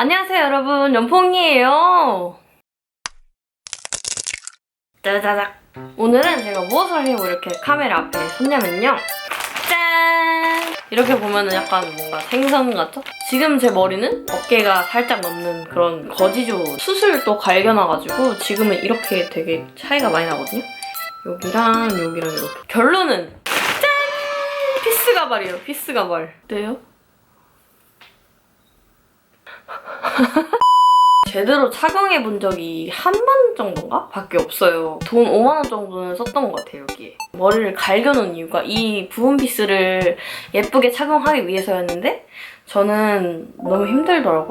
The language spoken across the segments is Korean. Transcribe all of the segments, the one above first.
안녕하세요 여러분. 연봉이에요. 짜자작. 오늘은 제가 무엇을 하려고 이렇게 카메라 앞에 섰냐면요. 짠! 이렇게 보면은 약간 뭔가 생선 같죠? 지금 제 머리는 어깨가 살짝 넘는 그런 거지조 수술 또 갈겨놔가지고 지금은 이렇게 되게 차이가 많이 나거든요. 여기랑 여기랑 이렇게. 결론은 짠! 피스 가발이에요 피스 가발. 어때요? 제대로 착용해 본 적이 한 번 정도인가? 밖에 없어요. 돈 5만 원 정도는 썼던 것 같아요, 여기에. 머리를 갈겨놓은 이유가 이 부분 피스를 예쁘게 착용하기 위해서였는데 저는 너무 힘들더라고요.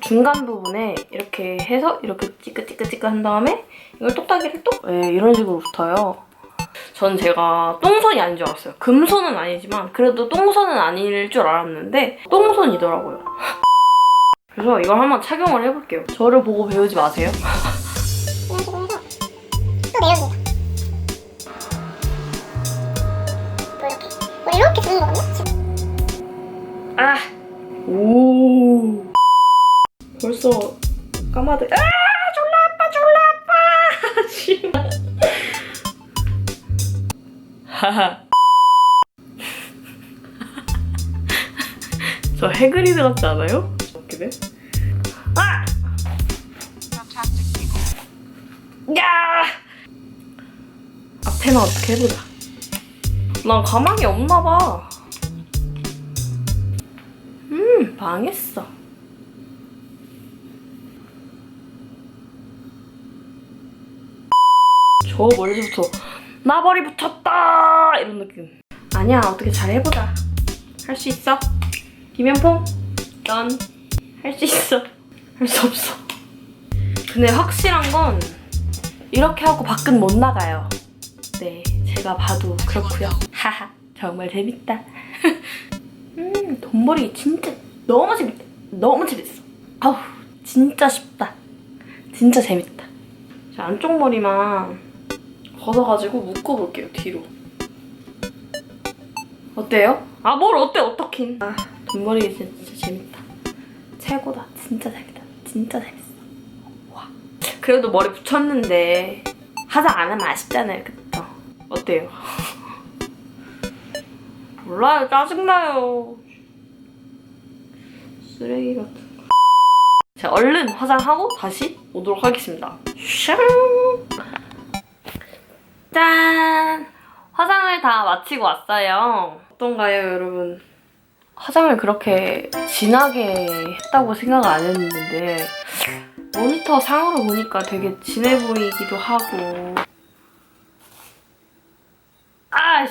중간 부분에 이렇게 해서 이렇게 찌끄찌끄찌끄 한 다음에 이걸 똑딱이를 똑 네, 이런 식으로 붙어요. 전 제가 똥손이 아닌 줄 알았어요. 금손은 아니지만 그래도 똥손은 아닐 줄 알았는데 똥손이더라고요. 그래서 이걸 한번 착용을 해볼게요. 저를 보고 배우지 마세요. 또 내려줍니다. 또 이렇게. 뭐 이렇게 주는 거거든요? 아! 오! 벌써 까마득. 아! 졸라 아파, 졸라 아파! 하하. 저 해그리드 같지 않아요? 웃기네. 아! 야! 앞에는 어떻게 해보자. 난 가망이 없나 봐. 음, 망했어. 저 멀리부터 나 머리 붙였다 이런 느낌. 아니야, 어떻게 잘 해보자. 할 수 있어. 김현봉, 넌할 수 있어. 할 수 없어. 근데 확실한 건 이렇게 하고 밖은 못 나가요. 네, 제가 봐도 그렇고요. 하하, 정말 재밌다. 음, 돈벌이 진짜 너무 재밌다. 너무 재밌어. 아우, 진짜 쉽다. 진짜 재밌다. 제 안쪽 머리만 걷어가지고 묶어볼게요, 뒤로. 어때요? 아, 뭘 어때, 어떡hin. 아, 돈벌이 진짜 재밌다. 최고다. 진짜 재밌다. 진짜 재밌어. 와. 그래도 머리 붙였는데 화장 안 하면 아쉽잖아요, 그쵸? 어때요? 몰라요, 짜증나요. 쓰레기 같은 거. 자, 얼른 화장하고 다시 오도록 하겠습니다. 샹! 짠! 화장을 다 마치고 왔어요. 어떤가요, 여러분? 화장을 그렇게 진하게 했다고 생각을 안 했는데 모니터 상으로 보니까 되게 진해 보이기도 하고 아!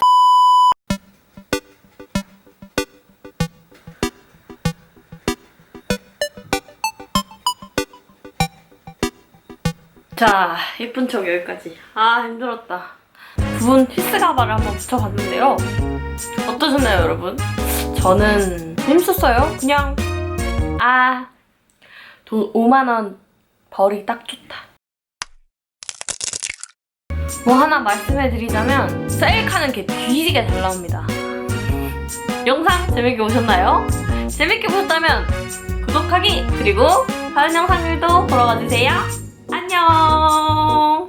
자, 예쁜 척 여기까지. 아, 힘들었다. 부분 피스 가발을 한번 붙여봤는데요. 어떠셨나요, 여러분? 저는 재밌었어요. 그냥, 아, 돈 5만 원 벌이 딱 좋다. 뭐 하나 말씀해드리자면, 셀카는 게 뒤지게 잘 나옵니다. 영상 재밌게 보셨나요? 재밌게 보셨다면, 구독하기, 그리고 다른 영상들도 보러 가주세요. 안녕!